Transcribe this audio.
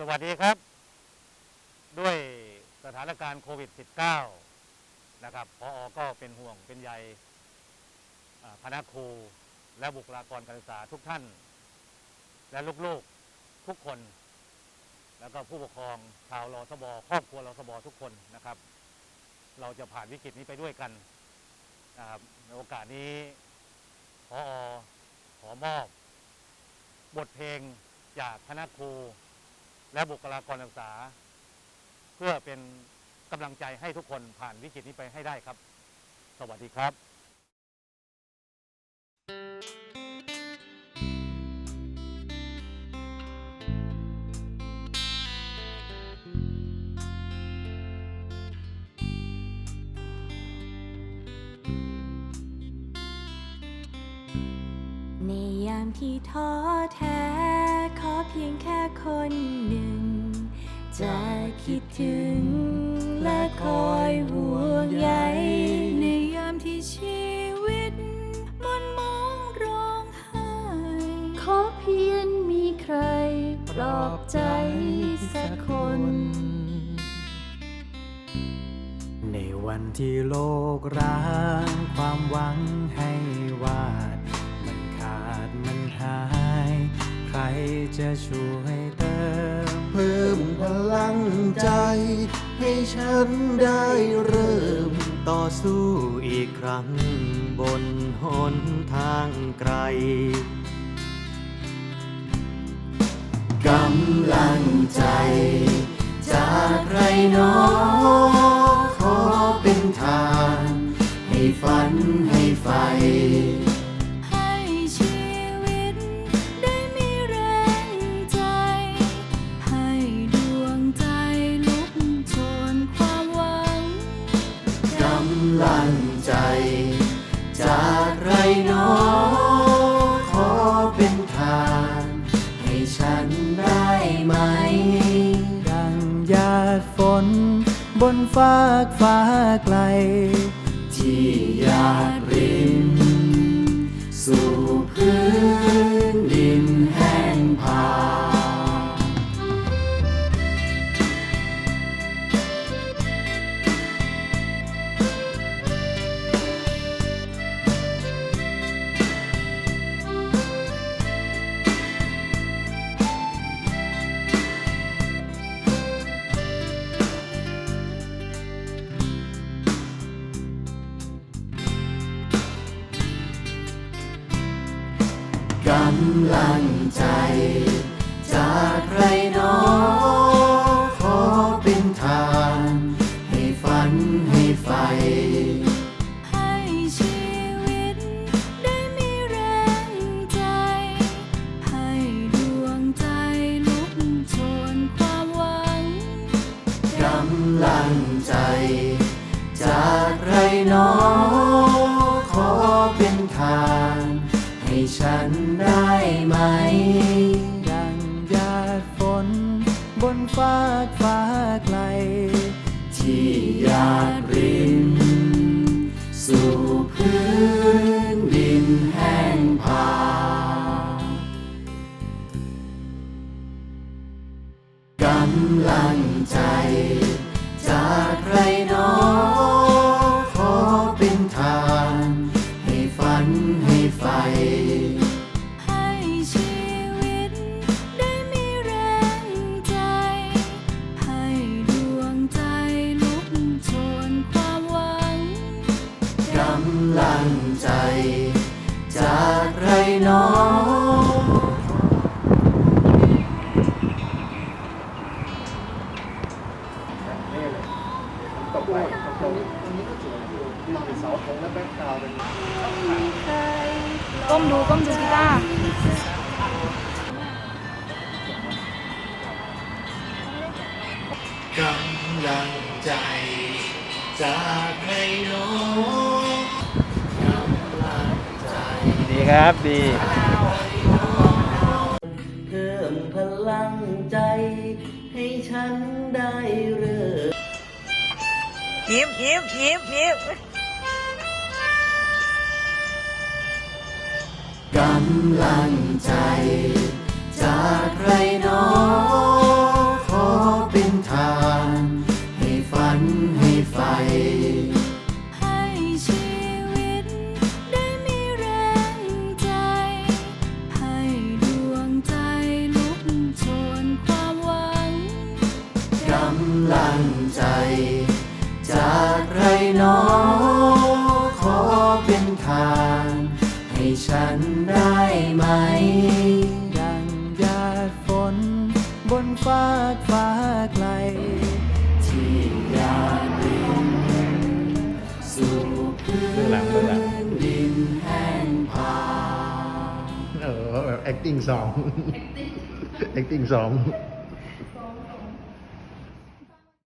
สวัสดีครับ ด้วยสถานการณ์โควิด -19 นะครับพออก็เป็นห่วงเป็นใยอ่าคณะครูและบุคลากรการศึกษาทุกท่าน และลูกๆทุกคน แล้วก็ผู้ปกครองชาวรอสบอครอบครัวรอสบอทุกคนนะครับ เราจะผ่านวิกฤตนี้ไปด้วยกันนะครับในโอกาสนี้พอขอมอบบทเพลงจากคณะครู และบุคลากรศึกษา เพื่อเป็นกำลังใจให้ทุกคนผ่านวิกฤตนี้ไปให้ได้ครับ สวัสดีครับในยามที่ท้อแท้ เพียงแค่คนหนึ่ง จะคิดถึง และคอยห่วงใยในยามที่ชีวิตมันมองร้องไห้ขอเพียงมีใครปลอบใจสักคน ในวันที่โลกร้างความหวังให้วาด มันขาดมันหาย จะช่วยเติมเพิ่มพลังใจ ให้ฉันได้เริ่มต่อสู้อีกครั้ง บนหนทางไกลกำลังใจ จากใครหนอ บนฟากฟ้าไกล กำลังใจ จากใครหนอขอเป็นทางให้ฝันให้ไฟ ให้ชีวิตได้มีแรงใจ ให้ดวงใจลุกโชนความหวัง กำลังใจ จากใครหนอ พื้นดินแห้งผา จากใครหนอก้มดูก้มดูกีตาร์กำลังใจจากใครหนอง ดีครับดีเพิ่มพลังใจ ให้ฉันได้เริ่มยิ้มยิ้มยิ้มยิ้มกำลังใจ จากใครหนอ ลังใจ จากใครน้อขอเป็นทาง ให้ฉันได้ไหม ดังหยาดฝน บนฟ้าฟ้าไกล ที่ยาดินสู่พื้นดินแห้งผาเออแบบ acting สอง acting สอง